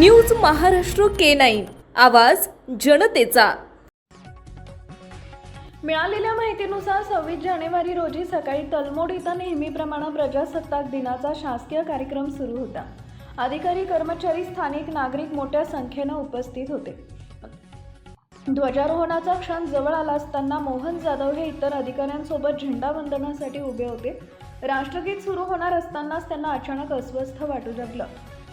News Maharashtra K nine. आवाज जनतेचा. मिळालेल्या माहितीनुसार सव्वीस जानेवारी रोजी सकाळी तलमोड इथं नेहमीप्रमाणे प्रजासत्ताक दिनाचा शासकीय कार्यक्रम सुरू होता. अधिकारी कर्मचारी स्थानिक नागरिक मोठ्या संख्येनं उपस्थित होते. ध्वजारोहणाचा क्षण जवळ आला असताना मोहन जाधव हे इतर अधिकाऱ्यांसोबत झेंडा वंदनासाठी उभे होते. राष्ट्रगीत सुरू होणार असतानाच त्यांना अचानक अस्वस्थ वाटू लागलं.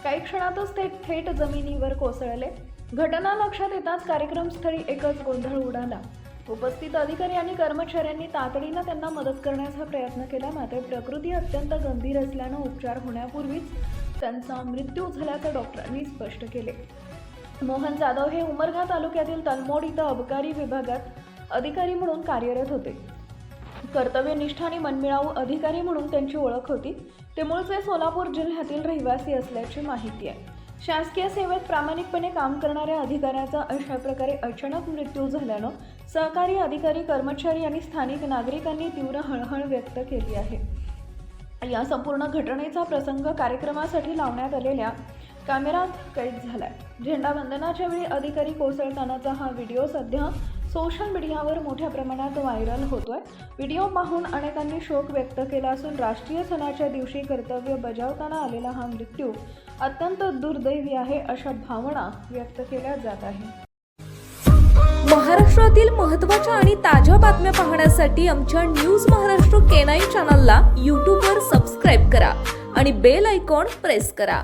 काही क्षणातच ते थेट जमिनीवर कोसळले. घटना लक्षात येताच कार्यक्रमस्थळी एकच गोंधळ उडाला. उपस्थित अधिकारी आणि कर्मचाऱ्यांनी तातडीनं त्यांना मदत करण्याचा प्रयत्न केला मात्र प्रकृती अत्यंत गंभीर असल्यानं उपचार होण्यापूर्वीच त्यांचा मृत्यू झाल्याचं डॉक्टरांनी स्पष्ट केले. मोहन जाधव हे उमरगा तालुक्यातील तलमोड इथं अबकारी विभागात अधिकारी म्हणून कार्यरत होते. कर्तव्यनिष्ठ आणि मनमिळावू अधिकारी म्हणून त्यांची ओळख होती. ते मूळचे सोलापूर जिल्ह्यातील रहिवासी असल्याची माहिती आहे. शासकीय सेवेत प्रामाणिकपणे काम करणाऱ्या अधिकाऱ्याचा अशा प्रकारे अचानक मृत्यू झाल्यानं सहकारी अधिकारी कर्मचारी आणि स्थानिक नागरिकांनी तीव्र हळहळ व्यक्त केली आहे. या संपूर्ण घटनेचा प्रसंग कार्यक्रमासाठी लावण्यात आलेल्या कॅमेरात कैद झालाय. झेंडा वंदनाच्या वेळी अधिकारी कोसळतानाचा हा व्हिडिओ सध्या सोशल मीडियावर मोठ्या प्रमाणात व्हायरल होतोय. व्हिडिओ पाहून अनेकांनी शोक व्यक्त केला असून राष्ट्रीय सणाच्या दिवशी कर्तव्य बजावताना आलेला हा मृत्यू अत्यंत दुर्दैवी आहे अशा भावना व्यक्त केल्या जात आहे महाराष्ट्रातील महत्त्वाच्या आणि ताज्या बातम्या पाहण्यासाठी आमच्या न्यूज महाराष्ट्र केनाई चॅनलला यूट्यूबवर सबस्क्राईब करा आणि बेल आयकॉन प्रेस करा.